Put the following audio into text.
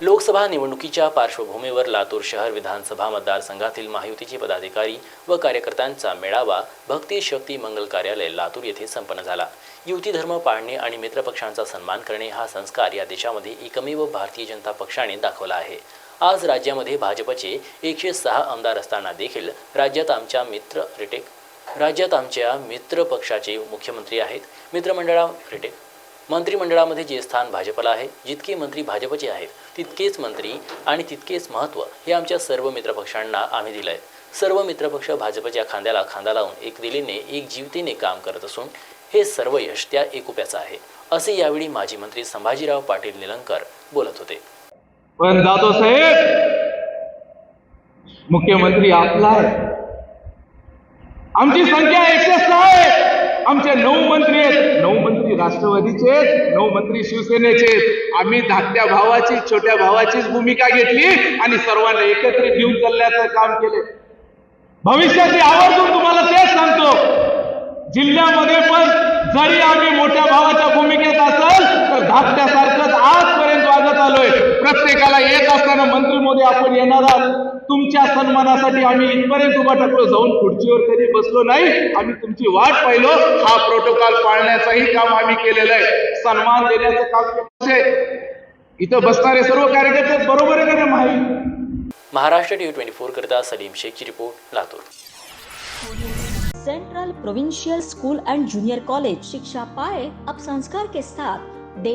लोकसभा निवडणुकीच्या पार्श्वभूमीवर लातूर शहर विधानसभा मतदारसंघातील महायुतीचे पदाधिकारी व कार्यकर्त्यांचा मेळावा भक्ती शक्ती मंगल कार्यालय लातूर येथे संपन्न झाला. युती धर्म पाळणे आणि मित्रपक्षांचा सन्मान करणे हा संस्कार या देशामध्ये एकमेव भारतीय जनता पक्षाने दाखवला आहे. आज राज्यामध्ये भाजपचे एकशे सहा आमदार असताना देखील राज्यात आमच्या मित्र रिटेक राज्यात आमच्या मित्र पक्षाचे मुख्यमंत्री आहेत. मित्रमंडळा रिटेक मंत्रिमंडळामध्ये जे स्थान भाजपला आहे जितके मंत्री भाजपचे आहेत तितकेच मंत्री आणि तितकेच महत्त्व हे आमच्या सर्व मित्रपक्षांना आम्ही दिलं आहे. सर्व मित्रपक्ष भाजपच्या खांद्याला खांदा लावून एक दिलीने एक जीवतीने काम करत असून हे सर्व यश त्या एकुप्याचं आहे असे यावेळी माजी मंत्री संभाजीराव पाटील निलंकर बोलत होते. पण जाधव साहेब मुख्यमंत्री आपला आहे. आमची संख्या एकशे सहा आहे. आमचे नऊ मंत्री आहेत. राष्ट्रवादीचे नऊ मंत्री शिवसेनेचे आम्ही धाकट्या भावाची छोट्या भावाचीच भूमिका घेतली आणि सर्वांना एकत्रित घेऊन चालण्याचं काम केले. भविष्याची आवर्जून तुम्हाला तेच सांगतो. जिल्ह्यामध्ये पण जरी आम्ही मोठ्या भावाच्या भूमिकेत असाल तर धाकट्या प्रत्येकाला येत असताना मंत्री मोदी आपण येणार आहात. तुमच्या सन्मानासाठी आम्ही इथपर्यंत उभा टाकलो जाऊन खुर्चीवर कधी बसलो नाही. आम्ही तुमची वाट पाहिलो. हा प्रोटोकॉल पाळण्याचंही काम आम्ही केलेलं आहे. सन्मान देण्याचं काम. इथं बसणारे सर्व कार्यकर्ते बरोबर आहे का नाही माहीत? महाराष्ट्र टी ट्वेंटी फोर करता Salim शेखची report Latur. Central provincial school and junior college शिक्षा पाए अब संस्कार के साथ day